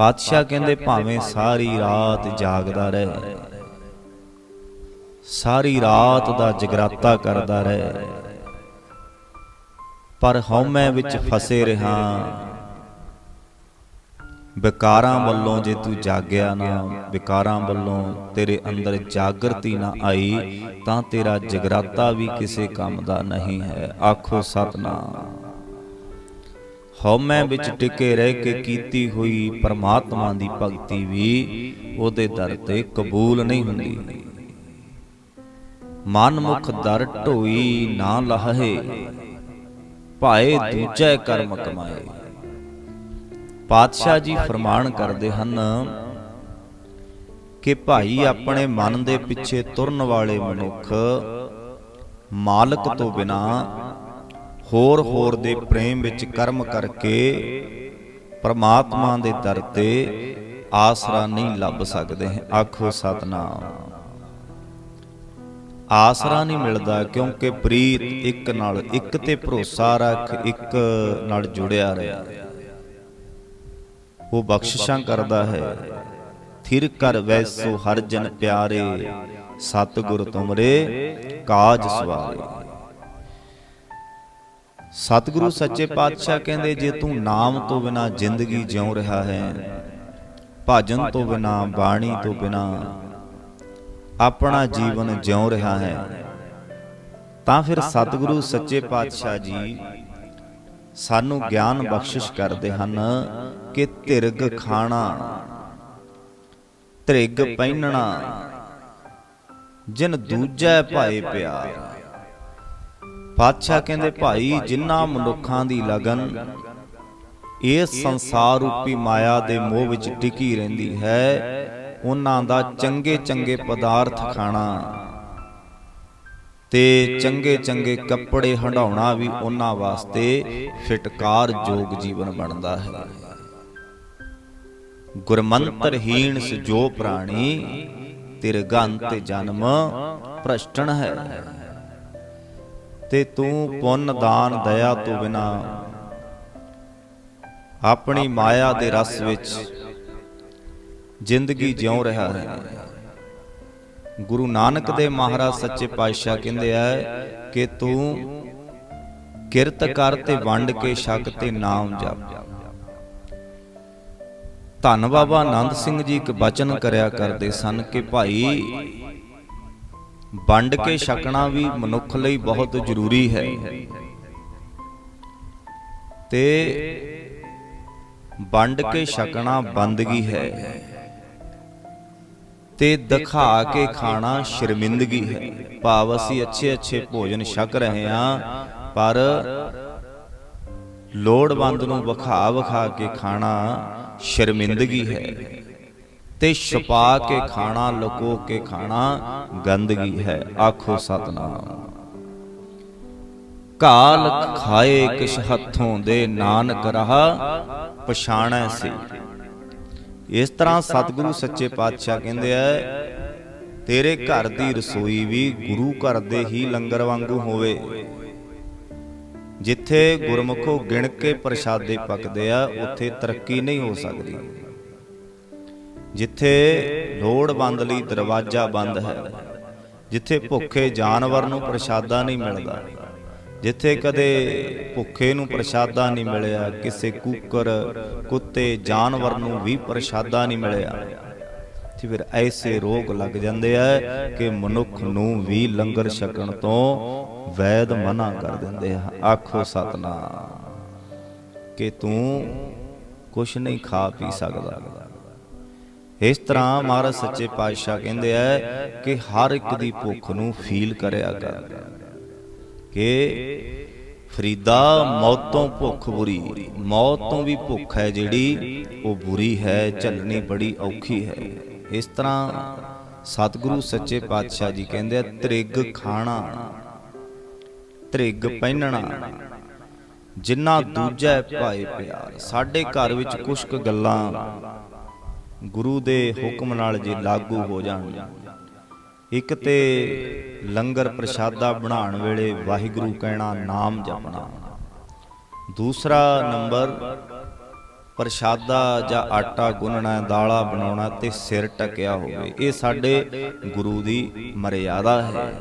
ਪਾਤਸ਼ਾਹ ਕਹਿੰਦੇ ਭਾਵੇਂ ਸਾਰੀ ਰਾਤ ਜਾਗਦਾ ਰਹੇ। ਸਾਰੀ ਰਾਤ ਦਾ ਜਗਰਾਤਾ ਕਰਦਾ ਰਹੇ। ਪਰ ਹਉਮੈ ਵਿੱਚ ਫਸੇ ਰਹਾ ਵਿਕਾਰਾਂ ਵੱਲੋਂ ਜੇ ਤੂੰ ਜਾਗਿਆ ਨਾ ਵਿਕਾਰਾਂ ਵੱਲੋਂ ਤੇਰੇ ਅੰਦਰ ਜਾਗਰਤੀ ਨਾ ਆਈ ਤਾਂ ਤੇਰਾ ਜਗਰਾਤਾ ਵੀ ਕਿਸੇ ਕੰਮ ਦਾ ਨਹੀਂ ਹੈ। ਆਖੋ ਸਤਨਾਮ। ਹਉਮੈ ਵਿੱਚ ਟਿਕੇ ਰਹਿ ਕੇ ਕੀਤੀ ਹੋਈ ਪਰਮਾਤਮਾ ਦੀ ਭਗਤੀ ਵੀ ਉਹਦੇ ਦਰ ਤੇ ਕਬੂਲ ਨਹੀਂ ਹੁੰਦੀ। ਮਨ ਮੁਖ ਦਰ ਢੋਈ ਨਾ ਲਹੇ, ਭਾਏ ਦੂਜੈ ਕਰਮ ਕਮਾਏ। ਪਾਤਸ਼ਾਹ ਜੀ ਫਰਮਾਨ ਕਰਦੇ ਹਨ ਕਿ ਭਾਈ ਆਪਣੇ ਮਨ ਦੇ ਪਿੱਛੇ ਤੁਰਨ ਵਾਲੇ ਮਨੁੱਖ ਮਾਲਕ ਤੋਂ ਬਿਨਾ ਹੋਰ ਹੋਰ ਦੇ ਪ੍ਰੇਮ ਵਿੱਚ ਕਰਮ ਕਰਕੇ ਪਰਮਾਤਮਾ ਦੇ ਦਰ ਤੇ ਆਸਰਾ ਨਹੀਂ ਲੱਭ ਸਕਦੇ। ਆਖੋ ਸਤਨਾਮ। ਆਸਰਾ ਨਹੀਂ ਮਿਲਦਾ ਕਿਉਂਕਿ ਪ੍ਰੀਤ ਇੱਕ ਨਾਲ ਇੱਕ ਤੇ ਭਰੋਸਾ ਰੱਖ ਇੱਕ ਨਾਲ ਜੁੜਿਆ ਰਿਹਾ। ਉਹ ਬਖਸ਼ਿਸ਼ਾਂ ਕਰਦਾ ਹੈ। ਥਿਰ ਕਰ ਵੈਸੋ ਹਰ ਜਨ ਪਿਆਰੇ, ਸਤਿਗੁਰ ਤੁਮਰੇ ਕਾਜ ਸਵਾਰੇ। ਸਤਿਗੁਰੂ ਸੱਚੇ ਪਾਤਸ਼ਾਹ ਕਹਿੰਦੇ ਜੇ ਤੂੰ ਨਾਮ ਤੋਂ ਬਿਨਾ ਜ਼ਿੰਦਗੀ ਜਿਉ ਰਿਹਾ ਹੈ ਭਜਨ ਤੋਂ ਬਿਨਾ ਬਾਣੀ ਤੋਂ ਬਿਨਾ ਆਪਣਾ ਜੀਵਨ ਜਿਉ ਰਿਹਾ ਹੈ। ਤਾਂ ਫਿਰ ਸਤਿਗੁਰੂ ਸੱਚੇ ਪਾਤਸ਼ਾਹ ਜੀ ਸਾਨੂੰ ਗਿਆਨ ਬਖਸ਼ਿਸ਼ ਕਰਦੇ ਹਨ ਕਿ ਧਿਰਗ ਖਾਣਾ ਧਿਰਗ ਪਹਿਨਣਾ ਜਿਨ ਦੂਜੈ ਭਾਏ ਪਿਆਰ। ਪਾਤਸ਼ਾਹ ਕਹਿੰਦੇ ਭਾਈ ਜਿਨ੍ਹਾਂ ਮਨੁੱਖਾਂ ਦੀ ਲਗਨ ਇਸ ਸੰਸਾਰ ਰੂਪੀ ਮਾਇਆ ਦੇ ਮੋਹ ਵਿੱਚ ਟਿਕੀ ਰਹਿੰਦੀ ਹੈ। ਉਹਨਾਂ ਦਾ ਚੰਗੇ ਚੰਗੇ ਪਦਾਰਥ ਖਾਣਾ ਤੇ ਚੰਗੇ ਚੰਗੇ ਕੱਪੜੇ ਹੰਡਾਉਣਾ ਵੀ ਉਹਨਾਂ ਵਾਸਤੇ ਫਿਟਕਾਰ ਯੋਗ ਜੀਵਨ ਬਣਦਾ ਹੈ। ਗੁਰਮੰਤਰਹੀਣ ਸਜੋ ਪ੍ਰਾਣੀ ਤਿਰਗੰਤ ਜਨਮ ਭ੍ਰਸ਼ਟਣ ਹੈ। ਤੇ ਤੂੰ ਪੁੰਨ ਦਾਨ ਦਇਆ ਤੋਂ ਬਿਨਾ ਆਪਣੀ ਮਾਇਆ ਦੇ ਰਸ ਵਿੱਚ ਜ਼ਿੰਦਗੀ ਜਿਉ ਰਿਹਾ ਹੈ। ਗੁਰੂ ਨਾਨਕ ਦੇ ਮਹਾਰਾਜ ਸੱਚੇ ਪਾਤਸ਼ਾਹ ਕਹਿੰਦੇ ਆ ਕਿ ਤੂੰ ਕਿਰਤ ਕਰ ਤੇ ਵੰਡ ਕੇ ਛਕ ਤੇ ਨਾਮ ਜਪ। ਧੰਨ ਬਾਬਾ ਆਨੰਦ ਸਿੰਘ ਜੀ ਇੱਕ ਬਚਨ ਕਰਿਆ ਕਰਦੇ ਸਨ ਕਿ ਭਾਈ ਵੰਡ ਕੇ ਛਕਣਾ ਵੀ ਮਨੁੱਖ ਲਈ ਬਹੁਤ ਜ਼ਰੂਰੀ ਹੈ। ਤੇ ਵੰਡ ਕੇ ਛਕਣਾ ਬੰਦਗੀ ਹੈ। ਤੇ ਦਿਖਾ ਕੇ ਖਾਣਾ ਸ਼ਰਮਿੰਦਗੀ ਹੈ। ਭਾਵ ਅਸੀਂ ਅੱਛੇ ਅੱਛੇ ਭੋਜਨ ਛਕ ਰਹੇ ਹਾਂ ਪਰ ਲੋੜਵੰਦ ਨੂੰ ਵਿਖਾ ਵਿਖਾ ਕੇ ਖਾਣਾ ਸ਼ਰਮਿੰਦਗੀ ਹੈ। ਤੇ ਛਪਾ ਕੇ ਖਾਣਾ ਲੁਕੋ ਕੇ ਖਾਣਾ ਗੰਦਗੀ ਹੈ। ਆਖੋ ਸਤਨਾਮ। ਕਾਲ ਖਾਏ ਕਿਛ ਹੱਥੋਂ ਦੇ ਨਾਨਕ ਰਹਾ ਪਛਾਣੈ ਸੀ। ਇਸ ਤਰ੍ਹਾਂ ਸਤਿਗੁਰੂ ਸੱਚੇ ਪਾਤਸ਼ਾਹ ਕਹਿੰਦੇ ਆ ਤੇਰੇ ਘਰ ਦੀ ਰਸੋਈ ਵੀ ਗੁਰੂ ਘਰ ਦੇ ਹੀ ਲੰਗਰ ਵਾਂਗੂ ਹੋਵੇ। ਜਿੱਥੇ ਗੁਰਮੁਖੋ ਗਿਣ ਕੇ ਪ੍ਰਸ਼ਾਦੇ ਪੱਕਦੇ ਆ ਉੱਥੇ ਤਰੱਕੀ ਨਹੀਂ ਹੋ ਸਕਦੀ। ਜਿੱਥੇ ਲੋੜਵੰਦ ਲਈ ਦਰਵਾਜ਼ਾ ਬੰਦ ਹੈ, ਜਿੱਥੇ ਭੁੱਖੇ ਜਾਨਵਰ ਨੂੰ ਪ੍ਰਸ਼ਾਦਾ ਨਹੀਂ ਮਿਲਦਾ, ਜਿੱਥੇ ਕਦੇ ਭੁੱਖੇ ਨੂੰ ਪ੍ਰਸ਼ਾਦਾ ਨਹੀਂ ਮਿਲਿਆ, ਕਿਸੇ ਕੁੱਕਰ, ਕੁੱਤੇ, ਜਾਨਵਰ ਨੂੰ ਵੀ ਪ੍ਰਸ਼ਾਦਾ ਨਹੀਂ ਮਿਲਿਆ। ਤੇ ਫਿਰ ਐਸੇ ਰੋਗ ਲੱਗ ਜਾਂਦੇ ਆ ਕਿ ਮਨੁੱਖ ਨੂੰ ਵੀ ਲੰਗਰ ਛਕਣ ਤੋਂ ਵੈਦ ਮਨਾ ਕਰ ਦਿੰਦੇ ਆ। ਆਖੋ ਸਤਨਾਮ, ਕਿ ਤੂੰ ਕੁਛ ਨਹੀਂ ਖਾ ਪੀ ਸਕਦਾ। ਇਸ ਤਰ੍ਹਾਂ ਮਹਾਰਾਜ ਸੱਚੇ ਪਾਤਸ਼ਾਹ ਕਹਿੰਦੇ ਆ ਕਿ ਹਰ ਇੱਕ ਦੀ ਭੁੱਖ ਨੂੰ ਫੀਲ ਕਰਿਆ ਕਰ। ਕਿ ਫਰੀਦਾ ਮੌਤੋਂ ਭੁੱਖ ਬੁਰੀ, ਮੌਤ ਤੋਂ ਵੀ ਭੁੱਖ ਹੈ ਜਿਹੜੀ, ਉਹ ਬੁਰੀ ਹੈ, ਝੱਲਣੀ ਬੜੀ ਔਖੀ ਹੈ। ਇਸ ਤਰ੍ਹਾਂ ਸਤਿਗੁਰੂ ਸੱਚੇ ਪਾਤਸ਼ਾਹ ਜੀ ਕਹਿੰਦੇ ਆ, ਤ੍ਰਿਗ ਖਾਣਾ, ਤ੍ਰਿਗ ਪਹਿਨਣਾ, ਜਿੰਨਾ ਦੂਜਾ ਭਾਏ ਪਿਆਰ। ਸਾਡੇ ਘਰ ਵਿੱਚ ਕੁਸ਼ਕ ਗੱਲਾਂ ਗੁਰੂ ਦੇ ਹੁਕਮ ਨਾਲ ਜੇ ਲਾਗੂ ਹੋ ਜਾਣ। ਇੱਕ ਤੇ ਲੰਗਰ ਪ੍ਰਸ਼ਾਦਾ ਬਣਾਉਣ ਵੇਲੇ ਵਾਹਿਗੁਰੂ ਕਹਿਣਾ ਨਾਮ ਜਪਣਾ। ਦੂਸਰਾ ਨੰਬਰ ਪ੍ਰਸ਼ਾਦਾ ਜਾਂ ਆਟਾ ਗੁੰਨਣਾ ਹੈ, ਦਾਲਾਂ ਬਣਾਉਣਾ ਤੇ ਸਿਰ ਟਕਿਆ ਹੋਵੇ। ਇਹ ਸਾਡੇ ਗੁਰੂ ਦੀ ਮਰਿਆਦਾ ਹੈ।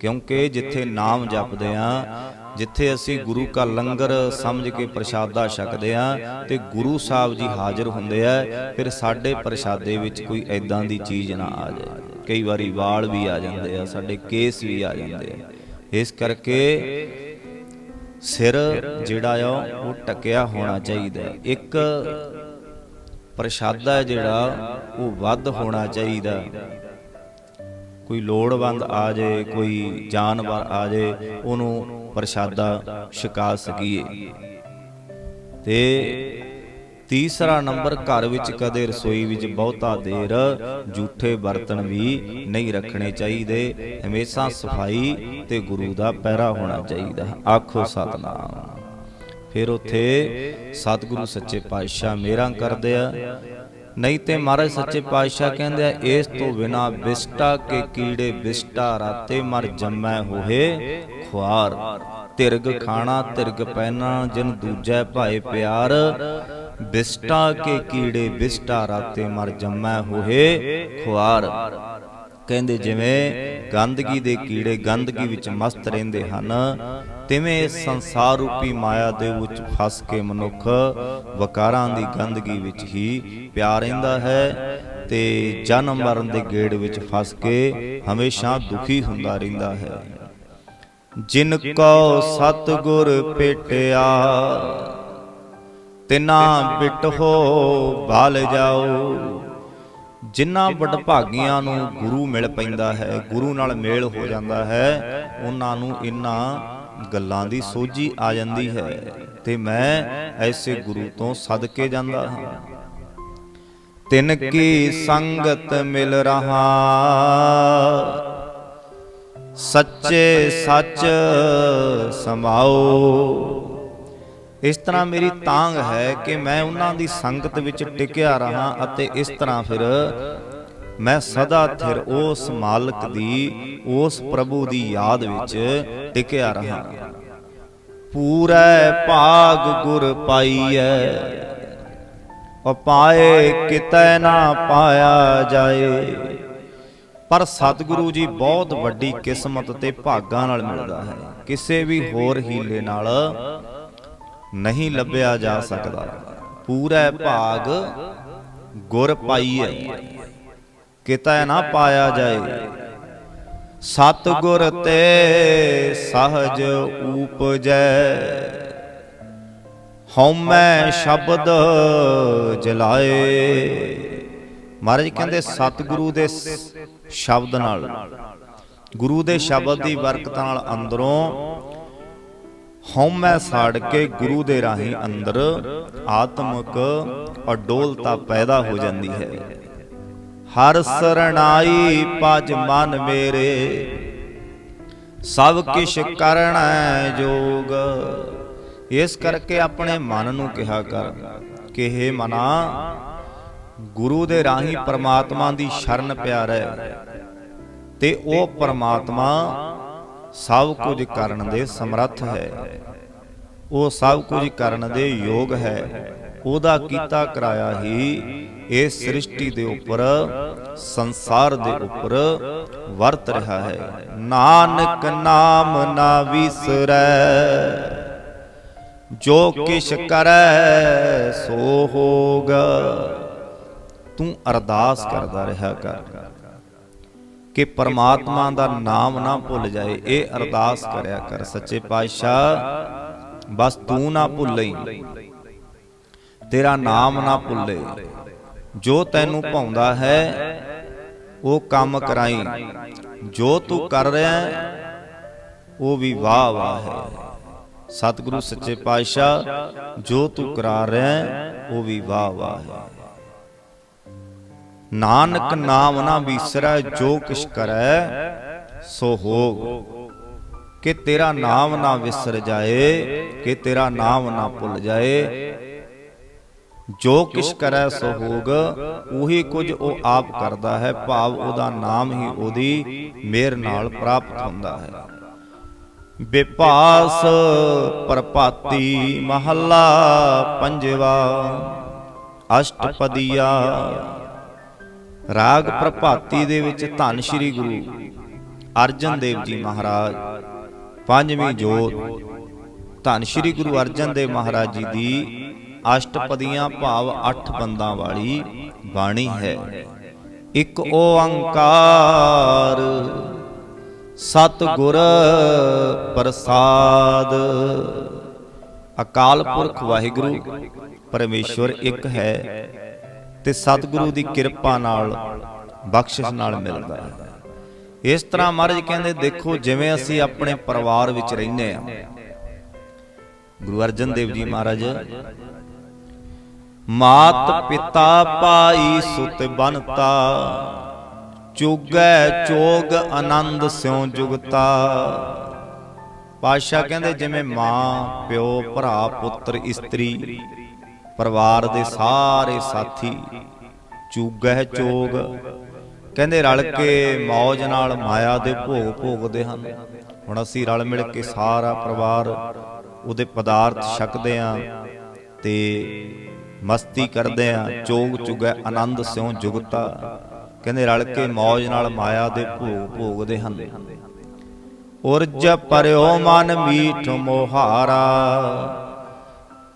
ਕਿਉਂਕਿ ਜਿੱਥੇ ਨਾਮ ਜਪਦੇ ਆ ਜਿੱਥੇ ਅਸੀਂ ਗੁਰੂ ਕਾ ਲੰਗਰ ਸਮਝ ਕੇ ਪ੍ਰਸ਼ਾਦਾ ਛਕਦੇ ਆ ਤੇ ਗੁਰੂ ਸਾਹਿਬ ਜੀ ਹਾਜ਼ਰ ਹੁੰਦੇ ਆ, ਫਿਰ ਸਾਡੇ ਪ੍ਰਸ਼ਾਦੇ ਵਿੱਚ ਕੋਈ ਐਦਾਂ ਦੀ ਚੀਜ਼ ਨਾ ਆ ਜਾਏ। ਕਈ ਵਾਰੀ ਵਾਲ ਵੀ ਆ ਜਾਂਦੇ ਆ, ਸਾਡੇ ਕੇਸ ਵੀ ਆ ਜਾਂਦੇ ਆ। ਇਸ ਕਰਕੇ ਸਿਰ ਜਿਹੜਾ ਆ, ਉਹ ਟਕਿਆ ਹੋਣਾ ਚਾਹੀਦਾ ਇੱਕ ਪ੍ਰਸ਼ਾਦਾ ਜਿਹੜਾ, ਉਹ ਵੱਧ ਹੋਣਾ ਚਾਹੀਦਾ। ਕੋਈ ਲੋੜਵੰਦ ਆ ਜਾਏ, ਕੋਈ ਜਾਨਵਰ ਆ ਜਾਏ, ਉਹਨੂੰ ਪ੍ਰਸ਼ਾਦਾ ਛਕਾ ਸਕੀਏ। ਤੇ ਤੀਸਰਾ ਨੰਬਰ, ਘਰ ਵਿੱਚ ਕਦੇ ਰਸੋਈ ਵਿੱਚ ਬਹੁਤਾ ਦੇਰ ਝੂਠੇ ਬਰਤਨ ਵੀ ਨਹੀਂ ਰੱਖਣੇ ਚਾਹੀਦੇ। ਹਮੇਸ਼ਾ ਸਫ਼ਾਈ ਤੇ ਗੁਰੂ ਦਾ ਪਹਿਰਾ ਹੋਣਾ ਚਾਹੀਦਾ। ਹੈ। ਆਖੋ ਸਤਨਾਮ। ਫਿਰ ਉੱਥੇ ਸਤਿਗੁਰੂ ਸੱਚੇ ਪਾਤਸ਼ਾਹ ਮੇਰਾ ਕਰਦੇ ਆ। ਨਹੀਂ ਤੇ ਮਹਾਰਾਜ ਸੱਚੇ ਪਾਤਸ਼ਾਹ ਕਹਿੰਦੇ ਆ, ਇਸ ਤੋਂ ਬਿਨਾ ਬਿਸਟਾ ਕੇ ਕੀੜੇ ਬਿਸਟਾ ਰਾਤੇ ਮਰ ਜੰਮੈ ਹੋਏ ਖੁਆਰ। ਤਿਰਗ ਖਾਣਾ ਤਿਰਗ ਪਹਿਨਾ, ਜਿਨ ਦੂਜੈ ਭਾਏ ਪਿਆਰ। ਬਿਸਟਾ ਕੇ ਕੀੜੇ ਬਿਸਟਾ ਰਾਤੇ ਮਰ ਜੰਮੈ ਹੋਏ ਖੁਆਰ। ਕਹਿੰਦੇ ਜਿਵੇਂ ਗੰਦਗੀ ਦੇ ਕੀੜੇ ਗੰਦਗੀ ਵਿੱਚ ਮਸਤ ਰਹਿੰਦੇ ਹਨ ਤਿਵੇਂ ਇਸ ਸੰਸਾਰ ਰੂਪੀ ਮਾਇਆ ਦੇ ਵਿੱਚ ਫਸ ਕੇ ਮਨੁੱਖ ਵਕਾਰਾਂ ਦੀ ਗੰਦਗੀ ਵਿੱਚ ਹੀ ਪਿਆ ਰਹਿੰਦਾ ਹੈ ਤੇ ਜਨਮ ਮਰਨ ਦੇ ਗੇੜ ਵਿੱਚ ਫਸ ਕੇ ਹਮੇਸ਼ਾ ਦੁਖੀ ਹੁੰਦਾ ਰਹਿੰਦਾ ਹੈ। ਜਿਨ ਕੋ ਸਤਗੁਰ ਭੇਟਿਆ ਤਿਨਾ ਬਿਟਹੋ ਬਾਲ ਜਾਓ। ਜਿਨ੍ਹਾਂ ਵਡਭਾਗੀਆਂ ਨੂੰ ਗੁਰੂ ਮਿਲ ਪੈਂਦਾ ਹੈ, ਗੁਰੂ ਨਾਲ ਮੇਲ ਹੋ ਜਾਂਦਾ ਹੈ, ਉਹਨਾਂ ਨੂੰ ਇਨ੍ਹਾਂ ਗੱਲਾਂ ਦੀ ਸੋਝੀ ਆ ਜਾਂਦੀ ਹੈ ਤੇ ਮੈਂ ਐਸੇ ਗੁਰੂ ਤੋਂ ਸਦਕੇ ਜਾਂਦਾ ਹਾਂ। ਤਿਨ ਕੀ ਸੰਗਤ ਮਿਲ ਰਹਾ, ਸੱਚੇ ਸੱਚ ਸਮਾਓ। ਇਸ ਤਰ੍ਹਾਂ ਮੇਰੀ ਤਾਂਗ ਹੈ ਕਿ ਮੈਂ ਉਹਨਾਂ ਦੀ ਸੰਗਤ ਵਿੱਚ ਟਿਕਿਆ ਰਹਾ ਅਤੇ ਇਸ ਤਰ੍ਹਾਂ ਫਿਰ ਮੈਂ ਸਦਾ ਥਿਰ ਉਸ ਮਾਲਕ ਦੀ ਉਸ ਪ੍ਰਭੂ ਦੀ ਯਾਦ ਵਿੱਚ ਟਿਕਿਆ ਰਹਾ। ਪੂਰੇ ਭਾਗ ਗੁਰ ਪਾਈਐ। ਉਪਾਏ ਕਿਤੈ ਨਾ ਪਾਇਆ ਜਾਏ। ਪਰ ਸਤਿਗੁਰੂ ਜੀ ਬਹੁਤ ਵੱਡੀ ਕਿਸਮਤ ਤੇ ਭਾਗਾਂ ਨਾਲ ਮਿਲਦਾ ਹੈ। ਕਿਸੇ ਵੀ ਹੋਰ ਹੀਲੇ ਨਾਲ ਨਹੀਂ ਲੱਭਿਆ ਜਾ ਸਕਦਾ। ਪੂਰਾ ਭਾਗ ਗੁਰ ਪਾਈਐ ਕਿਤੈ ਨਾ ਪਾਇਆ ਜਾਏ। ਸਤ ਗੁਰ ਤੇ ਸਹਜ ਊਪਜੈ ਹਉਮੈ ਸ਼ਬਦ ਜਲਾਏ। ਮਹਾਰਾਜ ਕਹਿੰਦੇ ਸਤਿਗੁਰੂ ਦੇ ਸ਼ਬਦ ਨਾਲ। ਗੁਰੂ ਦੇ ਸ਼ਬਦ ਦੀ ਬਰਕਤ ਨਾਲ ਅੰਦਰੋਂ ਹਉਮੈ ਸਾੜ ਕੇ ਗੁਰੂ ਦੇ ਰਾਹੀਂ ਅੰਦਰ ਆਤਮਿਕ ਅਡੋਲਤਾ ਪੈਦਾ ਹੋ ਜਾਂਦੀ ਹੈ। ਹਰ ਸਰਣਾਈ ਪਜ ਮਨ ਮੇਰੇ, ਸਭ ਕਿਛ ਕਰਣਾ ਜੋਗ। ਇਸ ਕਰਕੇ ਆਪਣੇ ਮਨ ਨੂੰ ਕਿਹਾ ਕਰ ਕਿ हे ਮਨਾ, ਗੁਰੂ ਦੇ ਰਾਹੀਂ ਪਰਮਾਤਮਾ ਦੀ ਸ਼ਰਨ ਪਿਆ ਰਹਿ ਤੇ ਉਹ ਪ੍ਰਮਾਤਮਾ ਸਭ ਕੁਝ ਕਰਨ ਦੇ ਸਮਰੱਥ ਹੈ। ਉਹ ਸਭ ਕੁਝ ਕਰਨ ਦੇ ਯੋਗ ਹੈ। ਉਹਦਾ ਕੀਤਾ ਕਰਾਇਆ ਹੀ ਇਸ ਸ੍ਰਿਸ਼ਟੀ ਦੇ ਉੱਪਰ ਸੰਸਾਰ ਦੇ ਉੱਪਰ ਵਰਤ ਰਿਹਾ ਹੈ। ਨਾਨਕ ਨਾਮ ਨਾ ਵਿਸਰੈ। ਜੋ ਕਿਛ ਕਰੈ ਸੋ ਹੋਗਾ। ਤੂੰ ਅਰਦਾਸ ਕਰਦਾ ਰਿਹਾ ਕਰ। ਕਿ ਪਰਮਾਤਮਾ ਦਾ ਨਾਮ ਨਾ ਭੁੱਲ ਜਾਏ। ਇਹ ਅਰਦਾਸ ਕਰਿਆ ਕਰ ਸੱਚੇ ਪਾਤਸ਼ਾਹ। ਬਸ ਤੂੰ ਨਾ ਭੁੱਲਈ। ਤੇਰਾ ਨਾਮ ਨਾ ਭੁੱਲੇ। ਜੋ ਤੈਨੂੰ ਭਾਉਂਦਾ ਹੈ, ਉਹ ਕੰਮ ਕਰਾਈ। ਜੋ ਤੂੰ ਕਰ ਰਿਹਾ ਉਹ ਵੀ ਵਾਹ ਵਾਹ ਹੈ। ਸਤਿਗੁਰੂ ਸੱਚੇ ਪਾਤਸ਼ਾਹ, ਜੋ ਤੂੰ ਕਰਾ ਰਿਹਾ ਉਹ ਵੀ ਵਾਹ ਵਾਹ ਹੈ। ਨਾਨਕ ਨਾਮ ਨਾ ਵਿਸਰੈ ਜੋ ਕਿਛ ਕਰੈ ਸੋ ਹੋਗ ਕਿ ਤੇਰਾ ਨਾਮ ਨਾ ਵਿਸਰ ਜਾਏ ਕਿ ਤੇਰਾ ਨਾਮ ਨਾ ਭੁੱਲ ਜਾਏ। ਜੋ ਕਿਛ ਕਰੈ ਸੋ ਹੋਗ ਉਹੀ ਕੁਝ ਉਹ ਆਪ ਕਰਦਾ ਹੈ ਭਾਵ ਉਹਦਾ ਨਾਮ ਹੀ ਉਹਦੀ ਮਿਹਰ ਨਾਲ ਪ੍ਰਾਪਤ ਹੁੰਦਾ ਹੈ। ਵਿਪਾਸ ਪ੍ਰਪਾਤੀ ਮਹੱਲਾ ਪੰਜਵਾ ਅਸ਼ਟਪਦੀਆ ਰਾਗ ਪ੍ਰਭਾਤੀ ਦੇ ਵਿੱਚ ਧੰਨ ਸ਼੍ਰੀ ਗੁਰੂ ਅਰਜਨ ਦੇਵ ਜੀ ਮਹਾਰਾਜ, ਪੰਜਵੀਂ ਜੋਤ, ਧੰਨ ਸ਼੍ਰੀ ਗੁਰੂ ਅਰਜਨ ਦੇਵ ਮਹਾਰਾਜ ਜੀ ਦੀ ਅਸ਼ਟਪਦੀਆਂ ਭਾਵ 8 ਬੰਦਾਂ ਵਾਲੀ ਬਾਣੀ ਹੈ। ਇੱਕ ਓੰਕਾਰ ਸਤ ਗੁਰ ਪ੍ਰਸਾਦ। ਅਕਾਲ ਪੁਰਖ ਵਾਹਿਗੁਰੂ, ਪਰਮੇਸ਼ਵਰ ਇੱਕ ਹੈ। ਤੇ ਸਤਿਗੁਰੂ ਦੀ ਕਿਰਪਾ ਨਾਲ ਬਖਸ਼ਿਸ਼ ਨਾਲ ਮਿਲਦਾ ਹੈ। ਇਸ ਤਰ੍ਹਾਂ ਮਹਾਰਾਜ ਕਹਿੰਦੇ, ਦੇਖੋ ਜਿਵੇਂ ਅਸੀਂ ਆਪਣੇ ਪਰਿਵਾਰ ਵਿੱਚ ਰਹਿੰਦੇ ਆ ਗੁਰੂ ਅਰਜਨ ਦੇਵ ਜੀ ਮਹਾਰਾਜ, ਮਾਤ ਪਿਤਾ ਪਾਈ ਸੁਤ ਬਨਤਾ ਚੁਗੈ ਚੋਗ ਆਨੰਦ ਸਿਉ ਜੁਗਤਾ। ਪਾਸ਼ਾ ਕਹਿੰਦੇ, ਜਿਵੇਂ ਮਾਂ, ਪਿਓ, ਭਰਾ, ਪੁੱਤਰ, ਇਸਤਰੀ ਪਰਿਵਾਰ ਦੇ ਸਾਰੇ ਸਾਥੀ ਚੁਗੈ ਚੋਗ। ਕਹਿੰਦੇ ਰਲ ਕੇ ਮੌਜ ਨਾਲ ਮਾਇਆ ਦੇ ਭੋਗ ਭੋਗਦੇ ਹਨ। ਹੁਣ ਅਸੀਂ ਰਲ ਮਿਲ ਕੇ ਸਾਰਾ ਪਰਿਵਾਰ ਉਹਦੇ ਪਦਾਰਥ ਛਕਦੇ ਆਂ ਤੇ ਮਸਤੀ ਕਰਦੇ ਆਂ ਚੋਗ ਚੁਗੈ ਆਨੰਦ ਸਿਉ ਜੁਗਤਾ। ਕਹਿੰਦੇ ਰਲ ਕੇ ਮੌਜ ਨਾਲ ਮਾਇਆ ਦੇ ਭੋਗ ਭੋਗਦੇ ਹਨ। ਉਰਜ ਪਰਿਓ ਮਨ ਮੀਠ ਮੋਹਾਰਾ।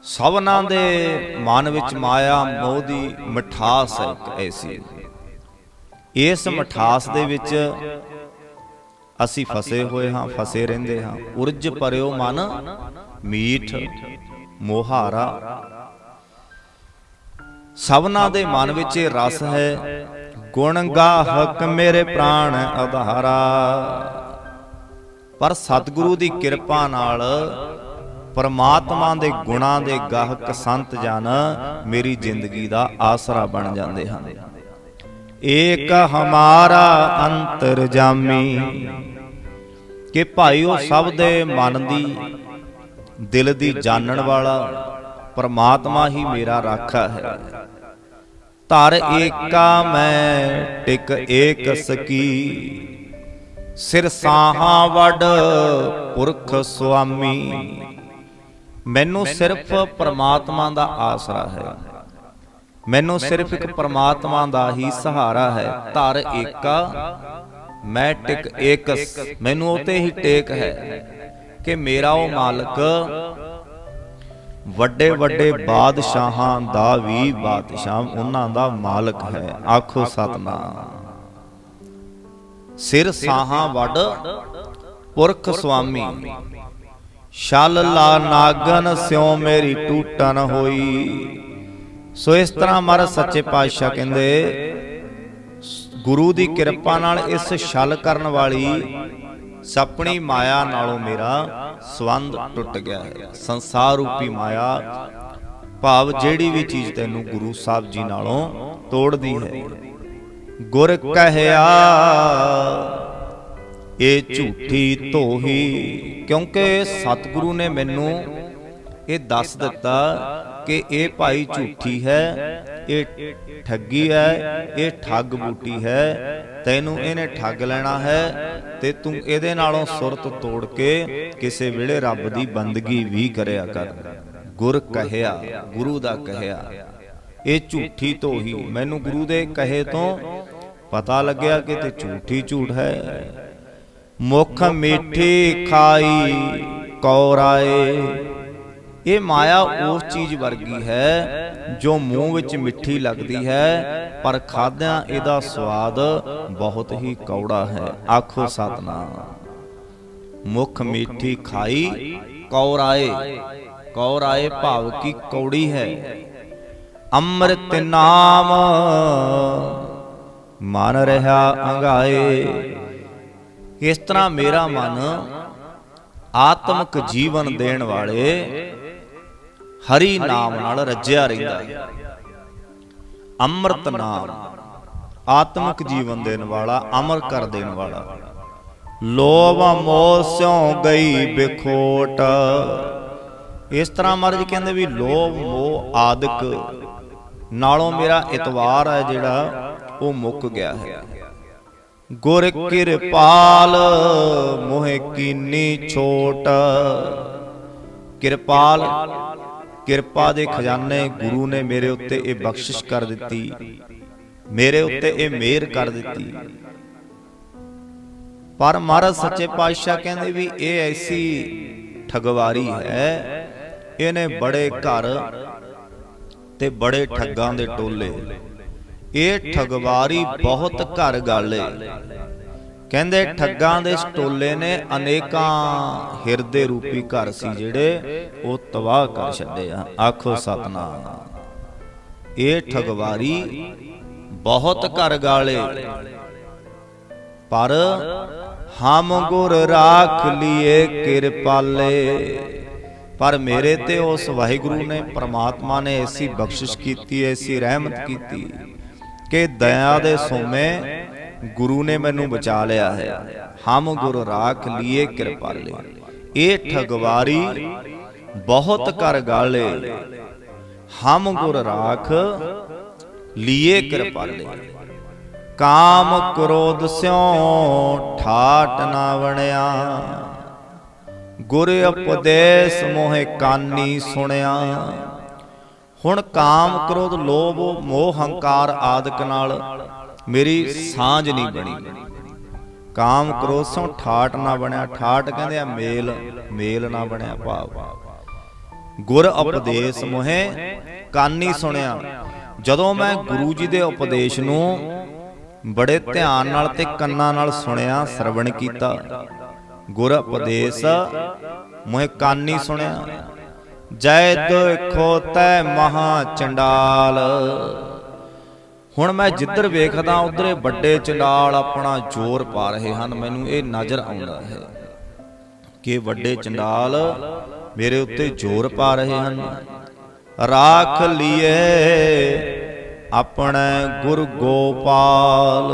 ਸਭਨਾਂ ਦੇ ਮਨ ਵਿੱਚ ਮਾਇਆ ਮੋਹ ਦੀ ਮਠਾਸ ਹੈ ਇੱਕ ਐਸੀ ਇਸ ਮਠਾਸ ਦੇ ਵਿੱਚ ਅਸੀਂ ਫਸੇ ਹੋਏ ਹਾਂ ਫਸੇ ਰਹਿੰਦੇ ਹਾਂ। ਉਰਜ ਪਰਿਓ ਮਨ ਮੀਠ ਮੋਹਾਰਾ। ਸਭਨਾਂ ਦੇ ਮਨ ਵਿੱਚ ਇਹ ਰਸ ਹੈ। ਗੁਣ ਗਾਹਕ ਮੇਰੇ ਪ੍ਰਾਣ ਆਧਾਰਾ ਪਰ ਸਤਿਗੁਰੂ ਦੀ ਕਿਰਪਾ ਨਾਲ ਪਰਮਾਤਮਾ ਦੇ ਗੁਣਾਂ ਦੇ ਗਾਹਕ ਸੰਤ ਜਨ ਮੇਰੀ ਜ਼ਿੰਦਗੀ ਦਾ ਆਸਰਾ ਬਣ ਜਾਂਦੇ ਹਨ। ਏਕ ਹਮਾਰਾ ਅੰਤਰਜਾਮੀ ਕਿ ਭਾਈ ਉਹ ਸਭ ਦੇ ਮਨ ਦੀ, ਦਿਲ ਦੀ ਜਾਣਨ ਵਾਲਾ ਪਰਮਾਤਮਾ ਹੀ ਮੇਰਾ ਰਾਖਾ ਹੈ। ਧਰ ਏਕਾ ਮੈਂ, ਟਿਕ ਏਕ ਸਕੀ। ਸਿਰ ਸਾਹਾਂ ਵੱਡ ਪੁਰਖ ਸੁਆਮੀ। ਮੈਨੂੰ ਸਿਰਫ ਪਰਮਾਤਮਾ ਦਾ ਆਸਰਾ ਹੈ। ਮੈਨੂੰ ਸਿਰਫ ਇੱਕ ਪਰਮਾਤਮਾ ਦਾ ਹੀ ਸਹਾਰਾ ਹੈ। ਧਰ ਏਕਾ ਮੈਂ ਟਿਕ ਏਕਸ ਮੈਨੂੰ ਉਤੇ ਹੀ ਟੇਕ ਹੈ ਕਿ ਮੇਰਾ ਉਹ ਮਾਲਕ ਵੱਡੇ ਵੱਡੇ ਬਾਦਸ਼ਾਹਾਂ ਦਾ ਵੀ ਬਾਦਸ਼ਾਹ ਉਹਨਾਂ ਦਾ ਮਾਲਕ ਹੈ। ਆਖੋ ਸਤਨਾਮ। ਸਿਰ ਸਾਹਾਂ ਵੱਡ ਪੁਰਖ ਸੁਆਮੀ। ਛਲ ਲਾ ਨਾਗਨ ਸਿਉ ਮੇਰੀ ਟੂਟਨ ਹੋਈ। ਸੋ ਇਸ ਤਰ੍ਹਾਂ ਮਹਾਰਾਜ ਸੱਚੇ ਪਾਤਸ਼ਾਹ ਕਹਿੰਦੇ, ਗੁਰੂ ਦੀ ਕਿਰਪਾ ਨਾਲ ਇਸ ਛਲ ਕਰਨ ਵਾਲੀ ਸਪਣੀ ਮਾਇਆ ਨਾਲੋਂ ਮੇਰਾ ਸਵੰਦ ਟੁੱਟ ਗਿਆ ਹੈ। ਸੰਸਾਰ ਰੂਪੀ ਮਾਇਆ, ਭਾਵ ਜਿਹੜੀ ਵੀ ਚੀਜ਼ ਤੈਨੂੰ ਗੁਰੂ ਸਾਹਿਬ ਜੀ ਨਾਲੋਂ ਤੋੜਦੀ ਹੈ। ਗੁਰ ਕਹਿਆ ਇਹ ਝੂਠੀ ਧੋਹੀ, ਕਿਉਂਕਿ ਸਤਿਗੁਰੂ ਨੇ ਮੈਨੂੰ ਇਹ ਦੱਸ ਦਿੱਤਾ ਕਿ ਇਹ ਭਾਈ ਝੂਠੀ ਹੈ, ਇਹ ਠੱਗੀ ਹੈ, ਇਹ ਠੱਗ ਬੂਟੀ ਹੈ, ਤੈਨੂੰ ਇਹਨੇ ਠੱਗ ਲੈਣਾ ਹੈ ਤੇ ਤੂੰ ਇਹਦੇ ਨਾਲੋਂ ਸੁਰਤ ਤੋੜ ਕੇ ਕਿਸੇ ਵੇਲੇ ਰੱਬ ਦੀ ਬੰਦਗੀ ਵੀ ਕਰਿਆ ਕਰ। ਗੁਰ ਕਹਿਆ, ਗੁਰੂ ਦਾ ਕਹਿਆ, ਇਹ ਝੂਠੀ ਧੋਹੀ, ਮੈਨੂੰ ਗੁਰੂ ਦੇ ਕਹੇ ਤੋਂ ਪਤਾ ਲੱਗਿਆ ਕਿ ਤੇ ਝੂਠੀ ਝੂਠ ਹੈ। ਮੁਖ ਮਿੱਠੀ ਖਾਈ ਕੌਰਾਏ। ਇਹ ਮਾਇਆ ਉਸ ਚੀਜ਼ ਵਰਗੀ ਹੈ ਜੋ ਮੂੰਹ ਵਿੱਚ ਮਿੱਠੀ ਲੱਗਦੀ ਹੈ ਪਰ ਖਾਦਿਆਂ ਇਹਦਾ ਸਵਾਦ ਬਹੁਤ ਹੀ ਕੌੜਾ ਹੈ। ਆਖੋ ਸਤਨਾਮ। ਮੁਖ ਮਿੱਠੀ ਖਾਈ ਕੌਰਾਏ। ਕੌਰਾਏ। ਭਾਵ ਕੀ ਕੌੜੀ ਹੈ? ਅੰਮ੍ਰਿਤ ਨਾਮ ਮਨ ਰਹਾ ਅੰਗਾਏ। ਇਸ ਤਰ੍ਹਾਂ ਮੇਰਾ ਮਨ ਆਤਮਿਕ ਜੀਵਨ ਦੇਣ ਵਾਲੇ ਹਰੀ ਨਾਮ ਨਾਲ ਰੱਜਿਆ ਰਹਿੰਦਾ। ਹੈ ਅੰਮ੍ਰਿਤ ਨਾਮ। ਆਤਮਿਕ ਜੀਵਨ ਦੇਣ ਵਾਲਾ ਅਮਰ ਕਰ ਦੇਣ ਵਾਲਾ। ਲੋਭ ਮੋਹ ਸਿਉ ਗਈ ਬਿਖੋਟ। ਇਸ ਤਰ੍ਹਾਂ ਮਹਾਰਾਜ ਕਹਿੰਦੇ ਵੀ ਲੋਭ ਮੋਹ ਆਦਿਕ। ਨਾਲੋਂ ਮੇਰਾ ਇਤਵਾਰ ਹੈ ਜਿਹੜਾ ਉਹ ਮੁੱਕ ਗਿਆ ਹੈ। ਗੁਰ ਕਿਰਪਾਲ ਮੋਹਿ ਕੀਨੀ ਛੋਟ। ਕਿਰਪਾਲ, ਕਿਰਪਾ ਦੇ ਖਜ਼ਾਨੇ ਗੁਰੂ ਨੇ ਮੇਰੇ ਉੱਤੇ ਇਹ ਬਖਸ਼ਿਸ਼ ਕਰ ਦਿੱਤੀ। ਮੇਰੇ ਉੱਤੇ ਇਹ ਮਿਹਰ ਕਰ ਦਿੱਤੀ। ਪਰ ਮਹਾਰਾਜ ਸੱਚੇ ਪਾਤਸ਼ਾਹ ਕਹਿੰਦੇ ਵੀ ਇਹ ਐਸੀ ਠਗਵਾਰੀ ਹੈ, ਇਹਨੇ ਬੜੇ ਘਰ ਤੇ ਬੜੇ ਠੱਗਾਂ ਦੇ ਟੋਲੇ। ਇਹ ਠਗਵਾਰੀ ਬਹੁਤ ਘਰ ਗਾਲੇ ਕਹਿੰਦੇ ਠੱਗਾਂ ਦੇ ਸਟੋਲੇ ਨੇ ਅਨੇਕਾਂ ਹਿਰਦੇ ਰੂਪੀ ਘਰ ਸੀ ਜਿਹੜੇ ਉਹ ਤਬਾਹ ਕਰ ਛੱਡੇ ਆ। ਆਖੋ ਸਤਨਾਮ। ਇਹ ਠਗਵਾਰੀ ਬਹੁਤ ਘਰ ਗਾਲੇ ਪਰ ਹਮ ਗੁਰ ਰਾਖ ਲਿਏ ਕਿਰਪਾਲੇ ਪਰ ਮੇਰੇ ਤੇ ਉਸ ਵਾਹਿਗੁਰੂ ਨੇ, ਪ੍ਰਮਾਤਮਾ ਨੇ ਐਸੀ ਬਖਸ਼ਿਸ਼ ਕੀਤੀ, ਐਸੀ ਰਹਿਮਤ ਕੀਤੀ। ਕਿ ਦਇਆ ਦੇ ਸੋਮੇ ਗੁਰੂ ਨੇ ਮੈਨੂੰ ਬਚਾ ਲਿਆ ਹੈ। ਹਮ ਗੁਰ ਰਾਖ ਲੀਏ ਕਿਰਪਾਲੇ ਇਹ ਠਗਵਾਰੀ ਬਹੁਤ ਕਰ ਗਾਲੇ। ਹਮ ਗੁਰ ਰਾਖ ਲੀਏ ਕਿਰਪਾਲੇ ਕਾਮ ਕ੍ਰੋਧ ਸਿਉ ਠਾਟ ਨਾ ਬਣਿਆ ਗੁਰ ਉਪਦੇਸ਼ ਮੋਹਿ ਕਾਨੀ ਸੁਣਿਆ। ਹੁਣ ਕਾਮ ਕ੍ਰੋਧ, ਲੋਭ, ਮੋਹ, ਹੰਕਾਰ ਆਦਿਕ ਨਾਲ ਮੇਰੀ ਸਾਂਝ ਨਹੀਂ ਬਣੀ। ਕਾਮ ਕ੍ਰੋਧ ਸੋ ਠਾਟ ਨਾ ਬਣਿਆ ਠਾਟ ਕਹਿੰਦੇ ਆ ਮੇਲ ਮੇਲ ਨਾ ਬਣਿਆ ਭਾਵ। ਗੁਰ ਉਪਦੇਸ਼ ਮੋਹੇ, ਕਾਨੀ ਸੁਣਿਆ। ਜਦੋਂ ਮੈਂ ਗੁਰੂ ਜੀ ਦੇ ਉਪਦੇਸ਼ ਨੂੰ ਬੜੇ ਧਿਆਨ ਨਾਲ ਤੇ ਕੰਨਾਂ ਨਾਲ ਸੁਣਿਆ, ਸਰਵਣ ਕੀਤਾ, ਗੁਰ ਉਪਦੇਸ਼ ਮੋਹੇ ਕਾਨੀ ਸੁਣਿਆ। ਜੈ ਦੇਖੋ ਤੈ ਮਹਾ ਚੰਡਾਲ। ਹੁਣ ਮੈਂ ਜਿੱਧਰ ਵੇਖਦਾ, ਉਧਰੇ ਵੱਡੇ ਚੰਡਾਲ ਆਪਣਾ ਜ਼ੋਰ ਪਾ ਰਹੇ ਹਨ। ਮੈਨੂੰ ਇਹ ਨਜ਼ਰ ਆਉਂਦਾ ਹੈ ਕਿ ਵੱਡੇ ਚੰਡਾਲ ਮੇਰੇ ਉੱਤੇ ਜ਼ੋਰ ਪਾ ਰਹੇ ਹਨ। ਰਾਖ ਲਿਏ ਆਪਣੇ ਗੁਰ ਗੋਪਾਲ।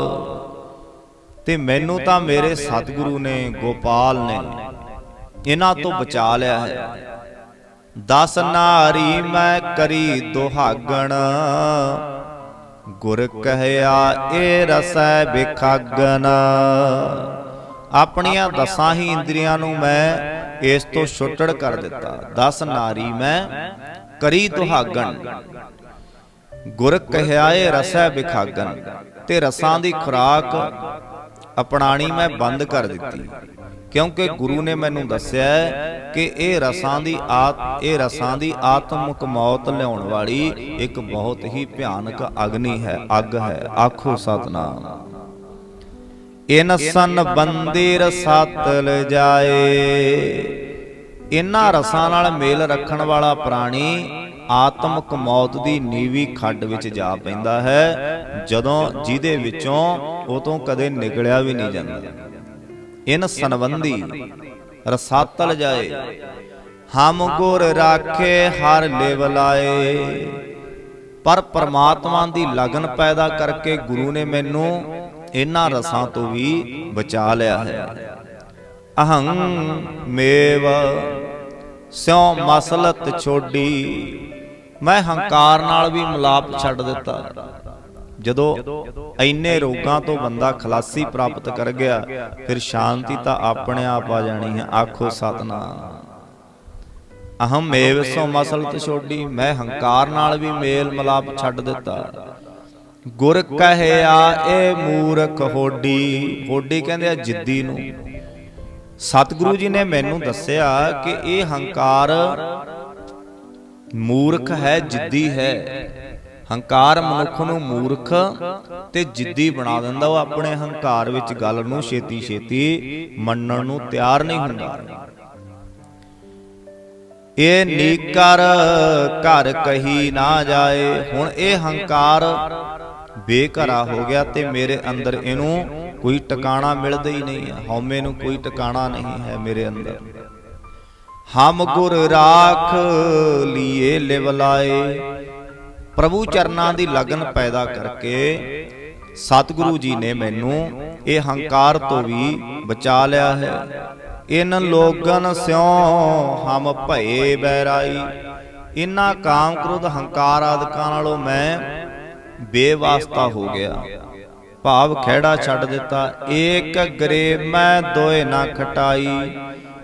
ਤੇ ਮੈਨੂੰ ਤਾਂ ਮੇਰੇ ਸਤਿਗੁਰੂ ਨੇ, ਗੋਪਾਲ ਨੇ ਇਹਨਾਂ ਤੋਂ ਬਚਾ ਲਿਆ ਹੈ। ਦਸ ਨਾਰੀ ਮੈਂ ਕਰੀ ਦੁਹਾਗਣ। ਗੁਰ ਕਹਿਆ ਇਹ ਰਸੈ ਵਿਖਾਗਨ ਆਪਣੀਆਂ ਦਸਾਂ ਹੀ ਇੰਦਰੀਆਂ ਨੂੰ ਮੈਂ ਇਸ ਤੋਂ ਛੁੱਟੜ ਕਰ ਦਿੱਤਾ। ਦਸ ਨਾਰੀ ਮੈਂ ਕਰੀ ਦੁਹਾਗਣ। ਗੁਰ ਕਹਿਆ ਇਹ ਰਸੈ ਵਿਖਾਗਨ ਤੇ ਰਸਾਂ ਦੀ ਖੁਰਾਕ ਅਪਣਾਣੀ ਮੈਂ ਬੰਦ ਕਰ ਦਿੱਤੀ। ਕਿਉਂਕਿ ਗੁਰੂ ਨੇ ਮੈਨੂੰ ਦੱਸਿਆ ਕਿ ਇਹ ਰਸਾਂ ਦੀ ਆਤ ਇਹ ਰਸਾਂ ਦੀ ਆਤਮਿਕ ਮੌਤ ਲਿਆਉਣ ਵਾਲੀ ਇੱਕ ਬਹੁਤ ਹੀ ਭਿਆਨਕ ਅਗਨੀ ਹੈ। ਅੱਗ ਹੈ। ਆਖੋ ਸਤਨਾਮ। ਇਨ ਸਨ ਬੰਦੀਰ ਸਤਲ ਜਾਏ। ਇਨ੍ਹਾਂ ਰਸਾਂ ਨਾਲ ਮੇਲ ਰੱਖਣ ਵਾਲਾ ਪ੍ਰਾਣੀ ਆਤਮਿਕ ਮੌਤ ਦੀ ਨੀਵੀ ਖੱਡ ਵਿੱਚ ਜਾ ਪੈਂਦਾ ਹੈ। ਜਦੋਂ ਜਿਹਦੇ ਵਿੱਚੋਂ ਉਹ ਤੋਂ ਕਦੇ ਨਿਕਲਿਆ ਵੀ ਨਹੀਂ ਜਾਂਦਾ। ਇਨ ਸੰਬੰਧੀ ਰਸਾਤਲ ਜਾਏ। ਹਮ ਗੁਰ ਰਾਖੇ ਹਰ ਲਿਵ ਲਾਏ ਪਰ ਪ੍ਰਮਾਤਮਾ ਦੀ ਲਗਨ ਪੈਦਾ ਕਰਕੇ ਗੁਰੂ ਨੇ ਮੈਨੂੰ ਇਹਨਾਂ ਰਸਾਂ ਤੋਂ ਵੀ ਬਚਾ ਲਿਆ ਹੈ। ਅਹੰ ਮੇਵ, ਸਿਉ ਮਸਲਤ ਛੋਡੀ। ਮੈਂ ਹੰਕਾਰ ਨਾਲ ਵੀ ਮਲਾਪ ਛੱਡ ਦਿੱਤਾ। ਜਦੋਂ ਐਨੇ ਰੋਗਾਂ ਤੋਂ ਬੰਦਾ ਖਲਾਸੀ ਪ੍ਰਾਪਤ ਕਰ ਗਿਆ ਫਿਰ ਸ਼ਾਂਤੀ ਤਾਂ ਆਪਣੇ ਆਪ ਆ ਜਾਣੀ ਹੈ। ਆਖੋ ਸਤਨਾਮ। ਅਹਮ ਮੇਵ ਸੋ ਮਸਲਤ ਛੋਡੀ ਮੈਂ ਹੰਕਾਰ ਨਾਲ ਵੀ ਮੇਲ ਮਲਾਪ ਛੱਡ ਦਿੱਤਾ। ਗੁਰ ਕਹਿਆ ਇਹ ਮੂਰਖ ਹੋਡੀ। ਹੋਡੀ ਕਹਿੰਦੇ ਆ ਜਿੱਦੀ ਨੂੰ। ਸਤਿਗੁਰੂ ਜੀ ਨੇ ਮੈਨੂੰ ਦੱਸਿਆ ਕਿ ਇਹ ਹੰਕਾਰ ਮੂਰਖ ਹੈ। ਜਿੱਦੀ ਹੈ। ਹੰਕਾਰ ਮਨੁੱਖ ਨੂੰ ਮੂਰਖ ਤੇ ਜਿੱਦੀ ਬਣਾ ਦਿੰਦਾ ਉਹ ਆਪਣੇ ਹੰਕਾਰ ਵਿੱਚ ਗੱਲ ਨੂੰ ਛੇਤੀ ਛੇਤੀ ਮੰਨਣ ਨੂੰ ਤਿਆਰ ਨਹੀਂ ਹੁੰਦਾ। ਇਹ ਨੀਕਰ ਘਰ ਕਹੀ ਨਾ ਜਾਏ, ਹੁਣ ਇਹ ਹੰਕਾਰ ਬੇਘਰਾ ਹੋ ਗਿਆ ਤੇ ਮੇਰੇ ਅੰਦਰ ਇਹਨੂੰ ਕੋਈ ਟਿਕਾਣਾ ਮਿਲਦਾ ਹੀ ਨਹੀਂ ਹੈ, ਹਉਮੈ ਨੂੰ ਕੋਈ ਟਿਕਾਣਾ ਨਹੀਂ ਹੈ ਮੇਰੇ ਅੰਦਰ। ਹਮ ਗੁਰ ਰਾਖ ਲੀਏ ਲਿਵਲਾਏ ਪ੍ਰਭੂ ਚਰਨਾਂ ਦੀ ਲਗਨ ਪੈਦਾ ਕਰਕੇ ਸਤਿਗੁਰੂ ਜੀ ਨੇ ਮੈਨੂੰ ਇਹ ਹੰਕਾਰ ਤੋਂ ਵੀ ਬਚਾ ਲਿਆ ਹੈ। ਇਨ ਲੋਗਨ ਸਿਉ ਹਮ ਭਏ ਬੈਰਾਈ ਇਨਾ ਕਾਮ ਕ੍ਰੋਧ ਹੰਕਾਰ ਆਦਿਕਾਂ ਨਾਲੋਂ ਮੈਂ ਬੇਵਾਸਤਾ ਹੋ ਗਿਆ। ਭਾਵ ਖਹਿੜਾ ਛੱਡ ਦਿੱਤਾ। ਏਕ ਗਰੇ ਮੈਂ ਦੋਏ ਨਾ ਖਟਾਈ।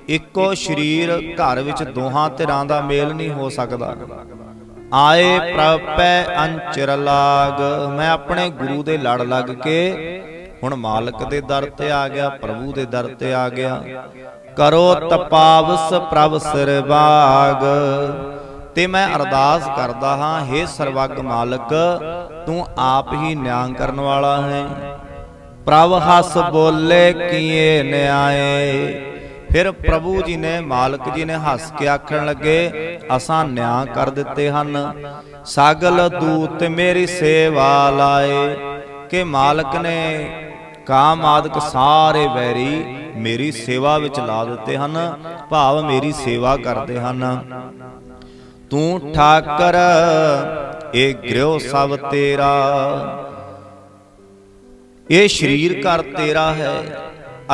ਇੱਕੋ ਸਰੀਰ ਘਰ ਵਿੱਚ ਦੋਹਾਂ ਧਿਰਾਂ ਦਾ ਮੇਲ ਨਹੀਂ ਹੋ ਸਕਦਾ। ਆਏ ਪ੍ਰਪੈ ਅੰਚਰ ਲਾਗ। ਮੈਂ ਆਪਣੇ ਗੁਰੂ ਦੇ ਲੜ ਲੱਗ ਕੇ ਹੁਣ ਮਾਲਕ ਦੇ ਦਰ ਤੇ ਆ ਗਿਆ, ਪ੍ਰਭੂ ਦੇ ਦਰ ਤੇ ਆ ਗਿਆ। ਕਰੋ ਤਪਾਵਸ ਪ੍ਰਭ ਸਰਬਾਗ ਤੇ ਮੈਂ ਅਰਦਾਸ ਕਰਦਾ ਹਾਂ हे ਸਰਵੱਗ ਮਾਲਕ, ਤੂੰ ਆਪ ਹੀ ਨਿਆਂ ਕਰਨ ਵਾਲਾ ਹੈ। ਪ੍ਰਭ ਹੱਸ ਬੋਲੇ, ਕੀਏ ਨਿਆਏ। ਫਿਰ ਪ੍ਰਭੂ ਜੀ ਨੇ ਮਾਲਕ ਜੀ ਨੇ ਹੱਸ ਕੇ ਆਖਣ ਲੱਗੇ, ਅਸਾਂ ਨਿਆਂ ਕਰ ਦਿੱਤੇ ਹਨ। ਸਾਗਲ ਦੂਤ ਮੇਰੀ ਸੇਵਾ ਲਾਏ। ਕਿ ਮਾਲਕ ਨੇ ਕਾਮ ਆਦਿਕ ਸਾਰੇ ਵੈਰੀ ਮੇਰੀ ਸੇਵਾ ਵਿੱਚ ਲਾ ਦਿੱਤੇ ਹਨ। ਭਾਵ ਮੇਰੀ ਸੇਵਾ ਕਰਦੇ ਹਨ। ਤੂੰ ਠਾਕਰ, ਇਹ ਗ੍ਰਹਿ ਸਭ ਤੇਰਾ। ਇਹ ਸਰੀਰ ਘਰ ਤੇਰਾ ਹੈ।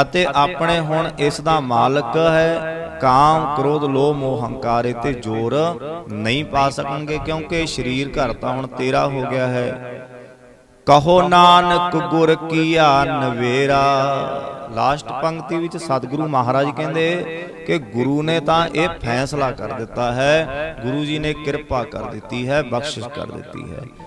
ਅਤੇ ਆਪਣੇ ਹੁਣ ਇਸ ਦਾ ਮਾਲਕ ਹੈ। ਕਾਮ, ਕ੍ਰੋਧ, ਲੋਭ, ਮੋਹ, ਹੰਕਾਰ ਤੇ ਜ਼ੋਰ ਨਹੀਂ ਪਾ ਸਕਣਗੇ ਕਿਉਂਕਿ ਸਰੀਰ ਘਰ ਤਾਂ ਹੁਣ ਤੇਰਾ ਹੋ ਗਿਆ ਹੈ। ਕਹੋ ਨਾਨਕ ਗੁਰ ਕੀਆ ਨਵੇਰਾ। ਲਾਸਟ ਪੰਕਤੀ ਵਿੱਚ ਸਤਿਗੁਰੂ ਮਹਾਰਾਜ ਕਹਿੰਦੇ ਕਿ ਗੁਰੂ ਨੇ ਤਾਂ ਇਹ ਫੈਸਲਾ ਕਰ ਦਿੱਤਾ ਹੈ। ਗੁਰੂ ਜੀ ਨੇ ਕਿਰਪਾ ਕਰ ਦਿੱਤੀ ਹੈ, ਬਖਸ਼ਿਸ਼ ਕਰ ਦਿੱਤੀ ਹੈ।